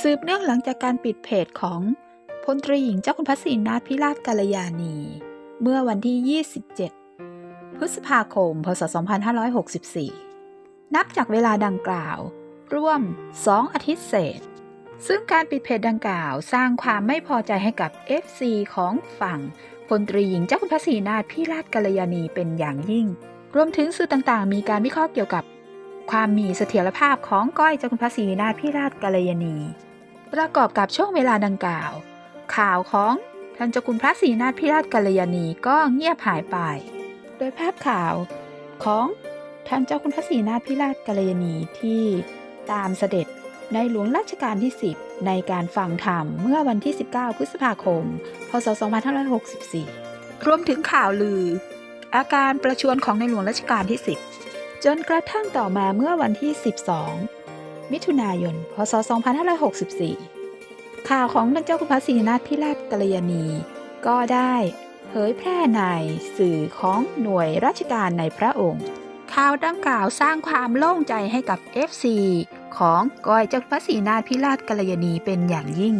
สืบเนื่องหลังจากการปิดเพจของพลตรีหญิงเจ้าคุณพระศรีนาถพิราชกัลยาณีเมื่อวันที่ 27 พฤษภาคม พศ 2564 นับจากเวลาดังกล่าว ร่วม 2 อาทิตย์เศษ ซึ่งการปิดเพจดังกล่าวสร้างความไม่พอใจให้กับ FC ของฝั่งพลตรีหญิงเจ้าคุณพระศรีนาถพิราชกัลยาณีเป็นอย่างยิ่ง รวมถึงสื่อต่างๆ มีการวิเคราะห์เกี่ยวกับ ความมีเสถียรภาพของก้อยเจ้าคุณพระศรีนาถพิราชกัลยาณี ประกอบกับช่วงเวลาดังกล่าว ข่าวของท่านเจ้าคุณพระศรีนาถพิราชกัลยาณีก็เงียบหายไป โดยภาพข่าวของท่านเจ้าคุณพระศรีนาถพิราชกัลยาณีที่ตามเสด็จในหลวงรัชกาลที่ 10 ในการฟังธรรมเมื่อวันที่ 19 พฤษภาคม พศ 2564 รวมถึงข่าวลือ อาการประชวรของในหลวงรัชกาลที่ 10 จนกระทั่งต่อมาเมื่อวันที่ 12 มิถุนายน พศ 2564 ข่าวของท่านเจ้าคุณพระศรีนาถพิราชกัลยาณี ก็ได้เผยแพร่ในสื่อของหน่วยราชการในพระองค์ ข่าวดังกล่าวสร้างความโล่งใจให้กับ FC ของก้อยเจ้าคุณพระศรีนาถพิราชกัลยาณีเป็นอย่างยิ่ง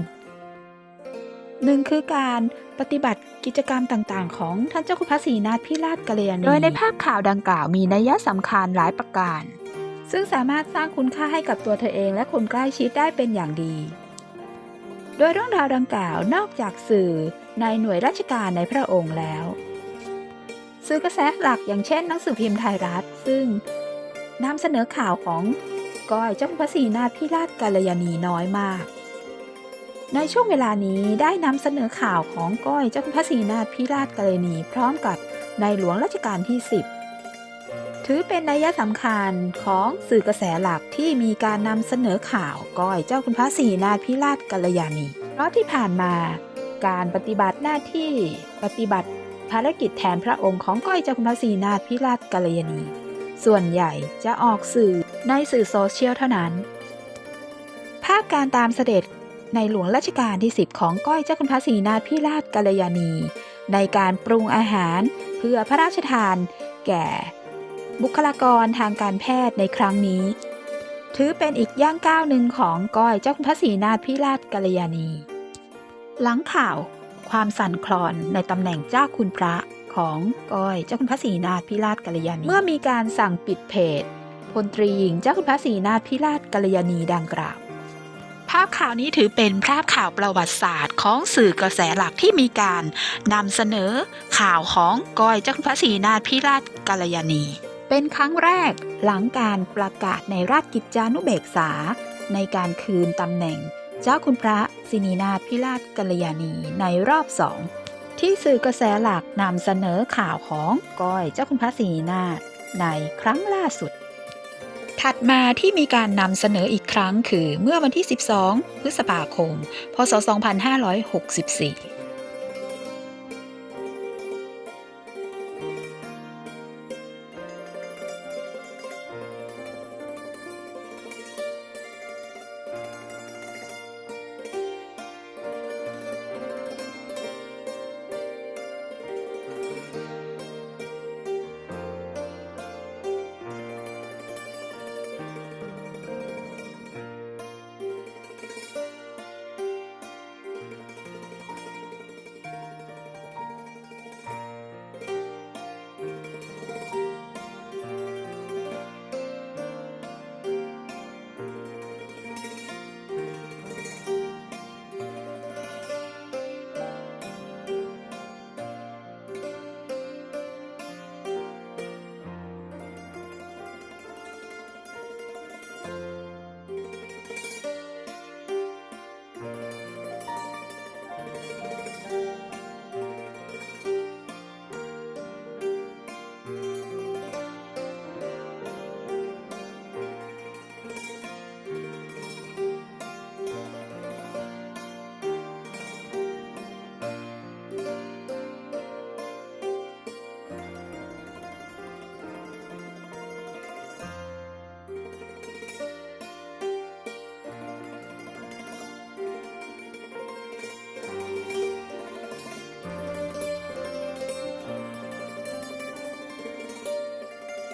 หนึ่งคือการ ปฏิบัติกิจกรรมต่างๆ ของท่านเจ้าคุณพระศรีนาถพิราชกัลยาณีโดยในภาพข่าวดังกล่าวมีนัยสำคัญหลายประการ ซึ่งสามารถสร้างคุณค่าให้กับตัวเธอเองและคนใกล้ชิดได้เป็นอย่างดี โดยเรื่องราวดังกล่าวนอกจากสื่อในหน่วยราชการในพระองค์แล้ว สื่อกระแสหลักอย่างเช่นหนังสือพิมพ์ไทยรัฐ ซึ่งนำเสนอข่าวของก้อยเจ้าคุณพระศรีนาถพิราชกัลยาณีน้อยมาก ในช่วงเวลานี้ได้นำเสนอข่าวของก้อยเจ้าคุณพระศรีนาถพิราชกัลยาณี พร้อมกับในหลวงรัชกาลที่ 10 ถือเป็นนัยสำคัญของสื่อกระแสหลักที่มีการนำเสนอข่าวก้อยเจ้าคุณพระศรีนาถพิราชกัลยาณี เพราะที่ผ่านมาการปฏิบัติหน้าที่ปฏิบัติภารกิจแทนพระองค์ของก้อยเจ้าคุณพระศรีนาถพิราชกัลยาณี ส่วนใหญ่จะออกสื่อในสื่อโซเชียลเท่านั้น ภาพการตามเสด็จ ในหลวงรัชกาลที่ 10 ของก้อยเจ้าคุณพระศรีนาถพิราชกัลยาณี ในการปรุงอาหารเพื่อพระราชทาน แก่ บุคลากรทางการแพทย์ในครั้งนี้ ถือเป็นอีกย่างก้าวหนึ่งของก้อยเจ้าคุณพระศรีนาถพิราชกัลยาณี หลังข่าว ความสั่นคลอนในตำแหน่งเจ้าคุณพระของก้อยเจ้าคุณพระศรีนาถพิราชกัลยาณี เมื่อมีการสั่งปิดเพจพลตรีหญิงเจ้าคุณพระศรีนาถพิราชกัลยาณีดังกล่าว ภาพข่าวนี้ถือเป็นภาพข่าวประวัติศาสตร์ของสื่อกระแสหลักที่มีการนำเสนอข่าวของก้อยเจ้าคุณพระศรีนาถพิราชกัลยาณี เป็นครั้งแรกหลังการประกาศในราชกิจจานุเบกษา ในการคืนตำแหน่ง เจ้าคุณพระศินีนาถพิราชกัลยาณีในรอบสองที่สื่อกระแสหลักนำเสนอข่าวของก้อยเจ้าคุณพระศรีนาถในครั้งล่าสุด ถัดมาที่มีการนำเสนออีกครั้งคือเมื่อวันที่ 12 พฤษภาคม พศ 2564